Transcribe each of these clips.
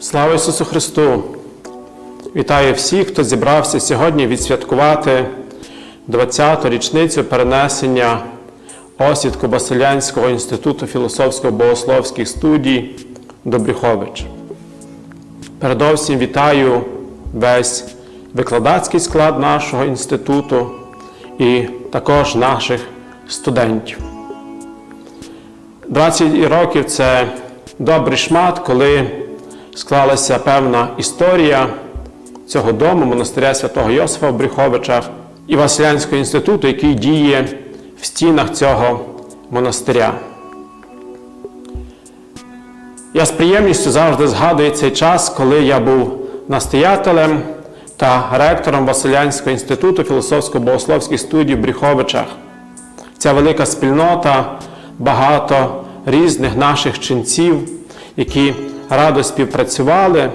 Слава Ісусу Христу! Вітаю всіх, хто зібрався сьогодні відсвяткувати 20-ту річницю перенесення осідку Басилянського інституту філософсько-богословських студій до Брюхович. Передовсім вітаю весь викладацький склад нашого інституту і також наших студентів. 20 років це добрий шмат, коли склалася певна історія цього дому, монастиря святого Йосифа в Брюховичах і Василянського інституту, який діє в стінах цього монастиря. Я з приємністю завжди згадую цей час, коли я був настоятелем та ректором Василянського інституту філософсько-богословських студій в Брюховичах. Ця велика спільнота, багато різних наших ченців, які радо співпрацювали.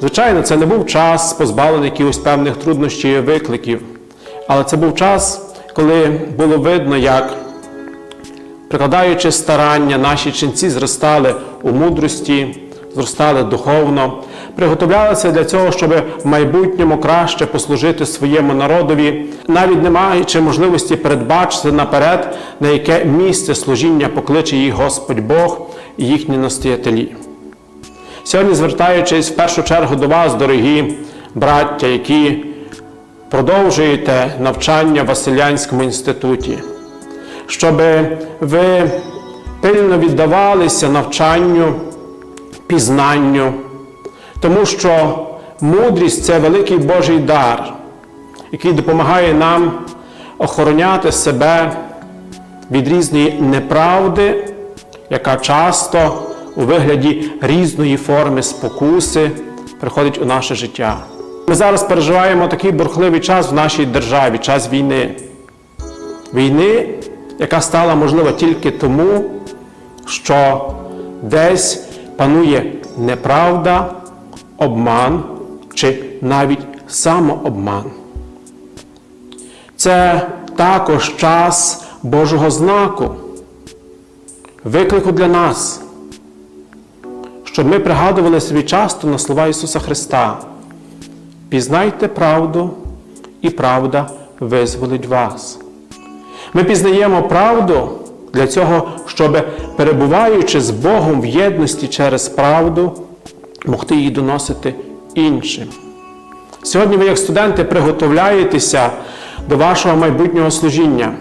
Звичайно, це не був час позбавлений якихось певних труднощів і викликів, але це був час, коли було видно, як, прикладаючи старання, наші ченці зростали у мудрості, зростали духовно, приготовлялися для цього, щоб в майбутньому краще послужити своєму народові, навіть не маючи можливості передбачити наперед, на яке місце служіння покличе їх Господь Бог і їхні настоятелі. Сьогодні, звертаючись в першу чергу до вас, дорогі браття, які продовжуєте навчання в Василянському інституті, щоб ви пильно віддавалися навчанню, пізнанню, тому що мудрість це великий Божий дар, який допомагає нам охороняти себе від різної неправди, яка часто у вигляді різної форми спокуси приходить у наше життя. Ми зараз переживаємо такий бурхливий час в нашій державі, час війни. Війни, яка стала можлива тільки тому, що десь панує неправда, обман чи навіть самообман. Це також час Божого знаку, виклику для нас щоб ми пригадували собі часто на слова Ісуса Христа. Пізнайте правду, і правда визволить вас. Ми пізнаємо правду для цього, щоб, перебуваючи з Богом в єдності через правду, могти її доносити іншим. Сьогодні ви, як студенти, приготовляєтеся до вашого майбутнього служіння,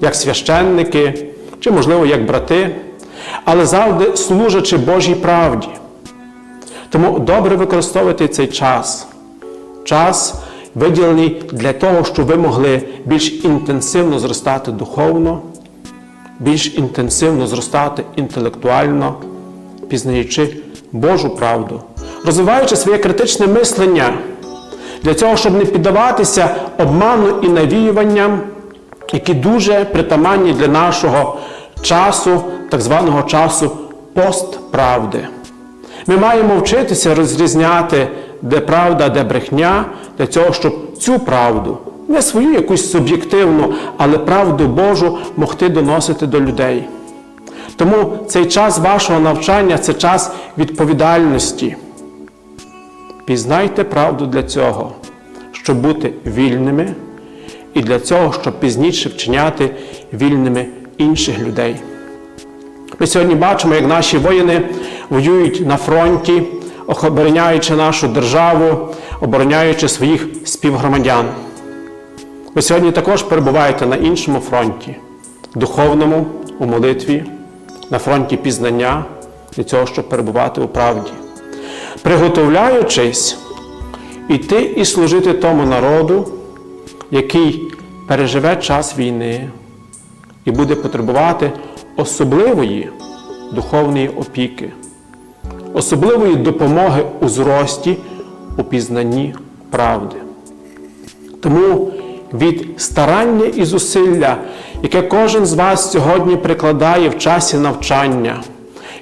як священники, чи, можливо, як брати але завжди служачи Божій правді. Тому добре використовуйте цей час, час, виділений для того, щоб ви могли більш інтенсивно зростати духовно, більш інтенсивно зростати інтелектуально, пізнаючи Божу правду, розвиваючи своє критичне мислення для цього, щоб не піддаватися обману і навіюванням, які дуже притаманні для нашого часу, так званого часу постправди. Ми маємо вчитися розрізняти, де правда, де брехня, для цього, щоб цю правду, не свою якусь суб'єктивну, але правду Божу могти доносити до людей. Тому цей час вашого навчання це час відповідальності. Пізнайте правду для цього, щоб бути вільними, і для цього, щоб пізніше вчиняти вільними інших людей. Ми сьогодні бачимо, як наші воїни воюють на фронті, обороняючи нашу державу, обороняючи своїх співгромадян. Ви сьогодні також перебуваєте на іншому фронті, духовному, у молитві, на фронті пізнання для цього, щоб перебувати у правді. Приготовляючись іти і служити тому народу, який переживе час війни і буде потребувати особливої духовної опіки, особливої допомоги у зрості, у пізнанні правди. Тому від старання і зусилля, яке кожен з вас сьогодні прикладає в часі навчання,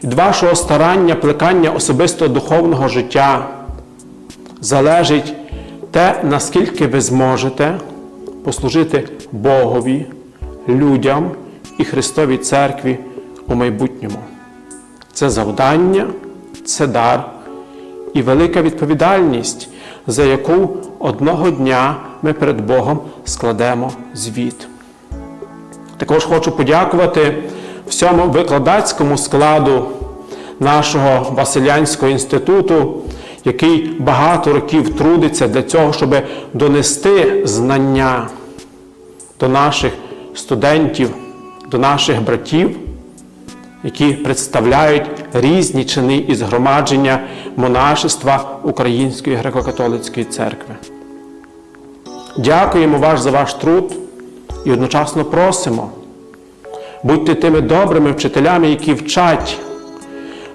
від вашого старання, плекання особистого духовного життя, залежить те, наскільки ви зможете послужити Богові, людям і Христовій Церкві у майбутньому. Це завдання, це дар і велика відповідальність, за яку одного дня ми перед Богом складемо звіт. Також хочу подякувати всьому викладацькому складу нашого Василянського інституту, який багато років трудиться для цього, щоб донести знання до наших студентів, до наших братів, які представляють різні чини і згромадження монашества Української греко-католицької церкви. Дякуємо вас за ваш труд і одночасно просимо. Будьте тими добрими вчителями, які вчать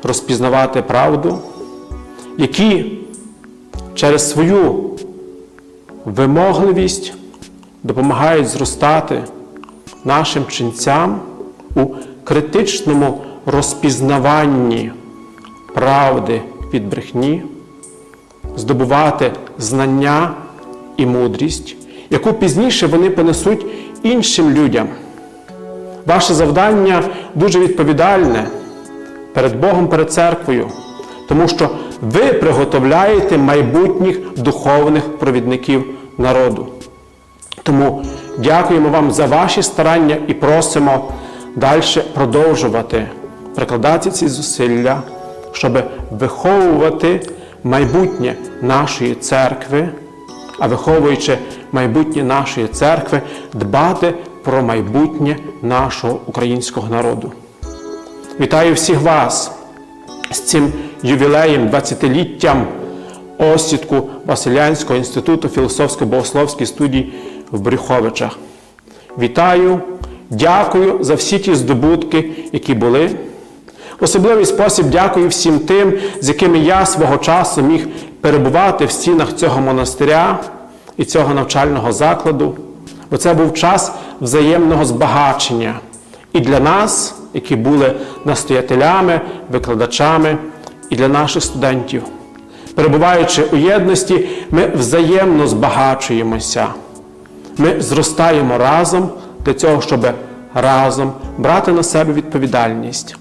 розпізнавати правду, які через свою вимогливість допомагають зростати нашим ченцям у критичному розпізнаванні правди від брехні, здобувати знання і мудрість, яку пізніше вони понесуть іншим людям. Ваше завдання дуже відповідальне перед Богом, перед церквою, тому що ви приготовляєте майбутніх духовних провідників народу. Тому дякуємо вам за ваші старання і просимо далі продовжувати прикладати ці зусилля, щоб виховувати майбутнє нашої церкви, а виховуючи майбутнє нашої церкви, дбати про майбутнє нашого українського народу. Вітаю всіх вас з цим ювілеєм, 20-літтям осідку Василянського інституту філософсько-богословської студії в Брюховичах. Вітаю, дякую за всі ті здобутки, які були. Особливий спосіб дякую всім тим, з якими я свого часу міг перебувати в стінах цього монастиря і цього навчального закладу, бо це був час взаємного збагачення і для нас, які були настоятелями, викладачами, і для наших студентів. Перебуваючи у єдності, ми взаємно збагачуємося. Ми зростаємо разом для цього, щоб разом брати на себе відповідальність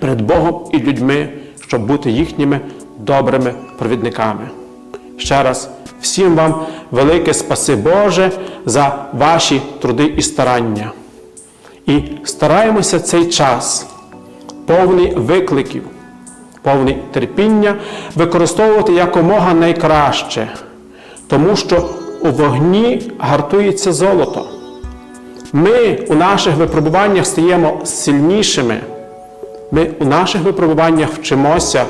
перед Богом і людьми, щоб бути їхніми добрими провідниками. Ще раз всім вам велике спаси Боже за ваші труди і старання. І стараємося цей час, повний викликів, повний терпіння, використовувати якомога найкраще, тому що у вогні гартується золото. Ми у наших випробуваннях стаємо сильнішими. Ми у наших випробуваннях вчимося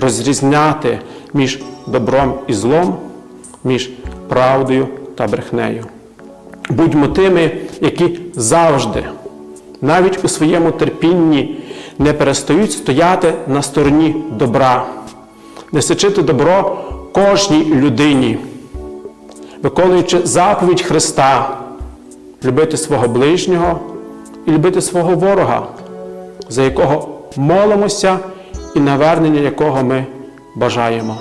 розрізняти між добром і злом, між правдою та брехнею. Будьмо тими, які завжди, навіть у своєму терпінні, не перестають стояти на стороні добра, несечити добро кожній людині, виконуючи заповідь Христа, любити свого ближнього і любити свого ворога, за якого молимося і навернення якого ми бажаємо.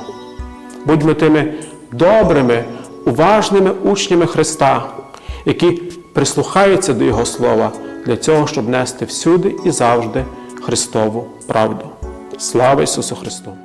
Будьмо тими добрими, уважними учнями Христа, які прислухаються до Його Слова для цього, щоб нести всюди і завжди Христову правду. Слава Ісусу Христу!